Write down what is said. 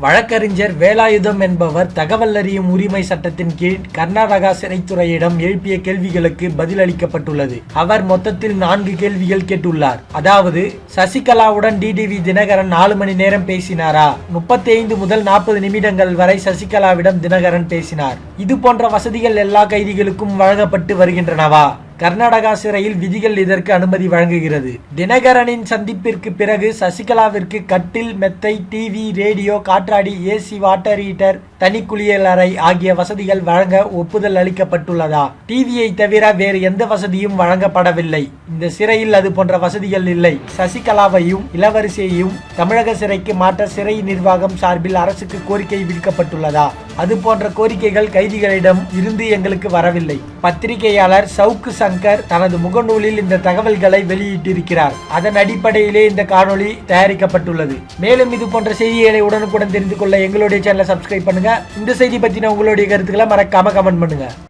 வழக்கறிஞர் வேலாயுதம் என்பவர் தகவல் அறியும் உரிமை சட்டத்தின் கீழ் கர்நாடகா சிறைத்துறையிடம் எழுப்பிய கேள்விகளுக்கு பதிலளிக்கப்பட்டுள்ளது. அவர் மொத்தத்தில் நான்கு கேள்விகள் கேட்டுள்ளார். அதாவது சசிகலாவுடன் டிடிவி தினகரன் நாலு மணி நேரம் பேசினாரா? முப்பத்தி ஐந்து முதல் நாற்பது நிமிடங்கள் வரை சசிகலாவிடம் தினகரன் பேசினார். இது போன்ற வசதிகள் எல்லா கைதிகளுக்கும் வழங்கப்பட்டு வருகின்றனவா? கர்நாடகா சிறையில் விதிகள் இதற்கு அனுமதி வழங்குகிறது. தினகரனின் சந்திப்பிற்கு பிறகு சசிகலாவிற்கு கட்டில் மெத்தை டிவி ரேடியோ காற்றாடி ஏசி வாட்டர் ஹீட்டர் தனி அறை ஆகிய வசதிகள் வழங்க ஒப்புதல் அளிக்கப்பட்டுள்ளதா? டிவியை தவிர வேறு எந்த வசதியும் வழங்கப்படவில்லை. இந்த சிறையில் அது போன்ற வசதிகள் இல்லை. சசிகலாவையும் இளவரசியையும் தமிழக சிறைக்கு மாற்ற சிறை நிர்வாகம் சார்பில் அரசுக்கு கோரிக்கை விடுக்கப்பட்டுள்ளதா? அது போன்ற கோரிக்கைகள் கைதிகளிடம் இருந்து எங்களுக்கு வரவில்லை. பத்திரிகையாளர் சவுக்கு சங்கர் தனது முகநூலில் இந்த தகவல்களை வெளியிட்டிருக்கிறார். அதன் அடிப்படையிலே இந்த காணொளி தயாரிக்கப்பட்டுள்ளது. மேலும் இது போன்ற செய்திகளை உடனுக்குடன் தெரிந்து கொள்ள எங்களுடைய சேனலை சப்ஸ்கிரைப் பண்ணுங்க. இந்த செய்தி பற்றின உங்களுடைய கருத்துக்களை மறக்காமல் கமெண்ட் பண்ணுங்கள்